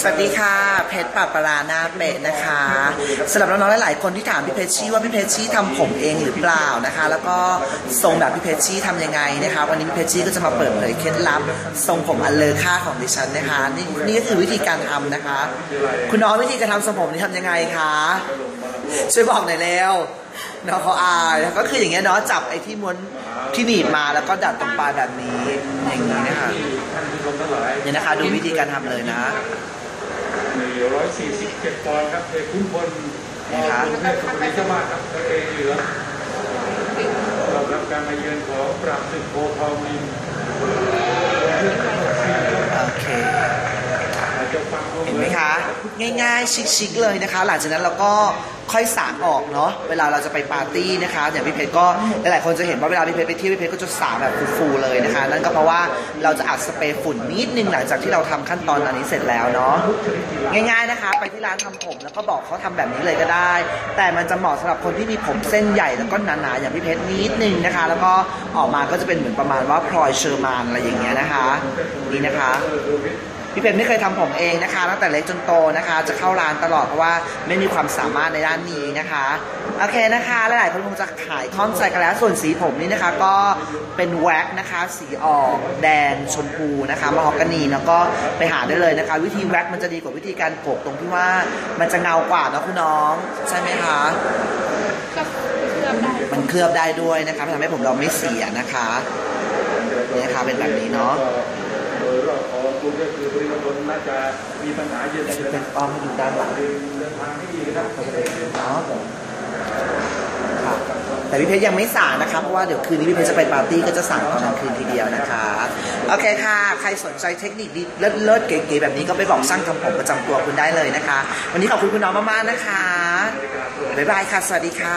สวัสดีค่ะ เพชรปราปราหน้าเป็ดนะคะสำหรับน้องๆหลายๆคนที่ถามพี่เพชรชี่ว่าพี่เพชรชี่ทำผมเองหรือเปล่านะคะ แล้วก็ทรงแบบพี่เพชรชี่ทำยังไงนะคะ วันนี้พี่เพชรชี่ก็จะมาเปิดเผยเคล็ดลับทรงผมอันเลอค่าของดิฉันนะคะ นี่นี่ก็คือวิธีการทำนะคะ คุณน้องวิธีการทำทรงผมนี่ทำยังไงคะช่วยบอกหน่อยเร็วน้องเขาอายก็คืออย่างเงี้ยเนาะจับไอ้ที่ม้วนที่หนีบมาแล้วก็ดัดตรงปลายแบบนี้อย่างนี้นะคะท่า นผู้ชมทั้งหลายเนี่ยนะคะ ดูวิธีการทำเลยนะ147ปอนด์ครับเอกคุณพลนี่ครับกรุงเทพสุริยบ้านครับทะเลเหลืองต้อนรับการมาเยือนของปราบศึกโพทองมิน โอเค อาจจะฟังดู เห็นไหมคะ ง่ายๆ ชิคๆเลยนะคะ หลังจากนั้นเราก็ค่อยสางออกเนาะเวลาเราจะไปปาร์ตี้นะคะอย่างพี่เพชรก็หลายๆคนจะเห็นว่าเวลาพี่เพชรไปเที่ยวพี่เพชรก็จะสางแบบฟูๆเลยนะคะ นั่นก็เพราะว่าเราจะอัดสเปรย์ฝุ่นนิดนึงหลังจากที่เราทำขั้นตอนอันนี้เสร็จแล้วเนาะง่าย ๆนะคะ ไปที่ร้านทำผมแล้วก็บอกเขาทำแบบนี้เลยก็ได้ แต่มันจะเหมาะสำหรับคนที่มีผมเส้นใหญ่แล้วก็หนาๆอย่างพี่เพชรนิดนึงนะคะ แล้วก็ออกมาก็จะเป็นเหมือนประมาณว่าพลอยเชอร์มานอะไรอย่างเงี้ยนะคะนี่นะคะ พี่เพชรไม่เคยทำผมเองนะคะตั้งแต่เล็กจนโตนะคะ จะเข้าร้านตลอดเพราะว่าไม่มีความสามารถในด้านนี้นะคะโอเคนะคะหลายๆคนคงจะขายข้องใจกันแล้วส่วนสีผมนี่นะคะก็เป็นแว็กนะคะ สีออกแดงชมพูนะคะมะฮอกกานีแล้วก็ไปหาได้เลยนะคะ วิธีแว็กมันจะดีกว่าวิธีการโขกตรงที่ว่ามันจะเงากว่าเนาะคุณน้อง ใช่ไหมคะก็เคลือบได้มันเคลือบได้ด้วยนะคะทำให้ผมเราไม่เสียนะคะนี่นะคะเป็นแบบนี้เนาะโด ยรอบของกรุงเทพคือปริมณฑลน่าจะมีปัญหาเยอะเดี๋ยวเยจะอะเป็นป้อมให้ดูด้านหลังเดินทางที่ดีนะครับเนาะค่ะแต่พี่เพชรยังไม่สั่งนะคะเพราะว่าเดี๋ยวคืนนี้พี่เพชรจะไปปาร์ตี้ก็จะสั่งตอนกลางคืนทีเดียวนะคะโอเคค่ะ ใครสนใจเทคนิคดีเลิศๆเก๋ๆแบบนี้ก็ไปบอกช่างทำผมประจำตัวคุณได้เลยนะคะ วันนี้ขอบคุณคุณน้องมากๆนะคะบ๊ายบายค่ะ สวัสดีค่ะ